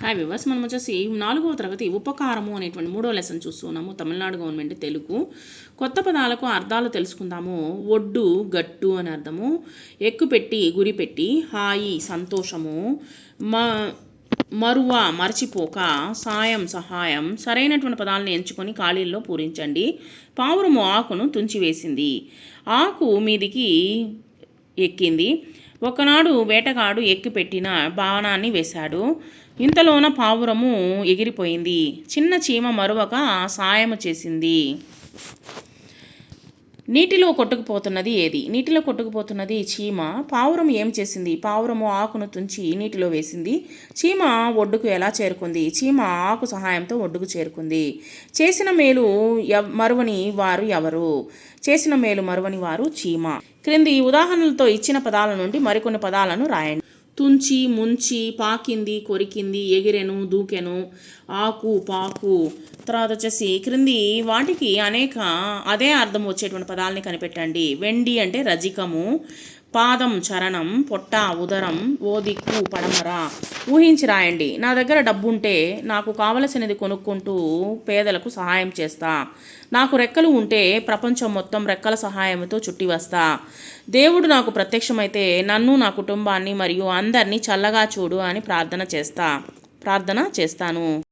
Hi viewers మనం వచ్చేసి నాలుగవ తరగతి ఉపకారము అనేటువంటి మూడో లెసన్ చూస్తున్నాము. తమిళనాడు గవర్నమెంట్ తెలుగు. కొత్త పదాలకు అర్థాలు తెలుసుకుందాము. ఒడ్డు గట్టు అని అర్థము. ఎక్కుపెట్టి గురిపెట్టి గురి పెట్టి హాయి సంతోషము. మ మరువ మరచిపోక సాయం సహాయం సరైనటువంటి పదాలను ఎంచుకొని ఖాళీల్లో పూరించండి. పావురము ఆకును తుంచివేసింది. ఆకు మీదికి ఎక్కింది. ఒకనాడు వేటగాడు ఎక్కిపెట్టిన బాణాన్ని వేశాడు. ఇంతలోన పావురము ఎగిరిపోయింది. చిన్న చీమ మరువక సాయము చేసింది. నీటిలో కొట్టుకుపోతున్నది ఏది? నీటిలో కొట్టుకుపోతున్నది చీమ. పావురం ఏం చేసింది? పావురము ఆకును తుంచి నీటిలో వేసింది. చీమ ఒడ్డుకు ఎలా చేరుకుంది? చీమ ఆకు సహాయంతో ఒడ్డుకు చేరుకుంది. చేసిన మేలు మరువని వారు ఎవరు? చేసిన మేలు మరువని వారు చీమ. క్రింది ఉదాహరణలతో ఇచ్చిన పదాల నుండి మరికొన్ని పదాలను రాయండి. తుంచి ముంచి పాకింది కొరికింది ఎగిరెను దూకెను ఆకు పాకు తర్వాత వచ్చేసి క్రింది వాటికి అనేక అదే అర్థం వచ్చేటువంటి పదాలని కనిపెట్టండి. వెండి అంటే రజికము పాదం చరణం పొట్ట ఉదరం ఓ దిక్కు పడమర. ఊహించి రాయండి. నా దగ్గర డబ్బు ఉంటే నాకు కావలసినది కొనుక్కుంటూ పేదలకు సహాయం చేస్తా. నాకు రెక్కలు ఉంటే ప్రపంచం మొత్తం రెక్కల సహాయంతో చుట్టి వస్తా. దేవుడు నాకు ప్రత్యక్షమైతే నన్ను నా కుటుంబాన్ని మరియు అందరినీ చల్లగా చూడు అని ప్రార్థన చేస్తా. ప్రార్థన చేస్తాను.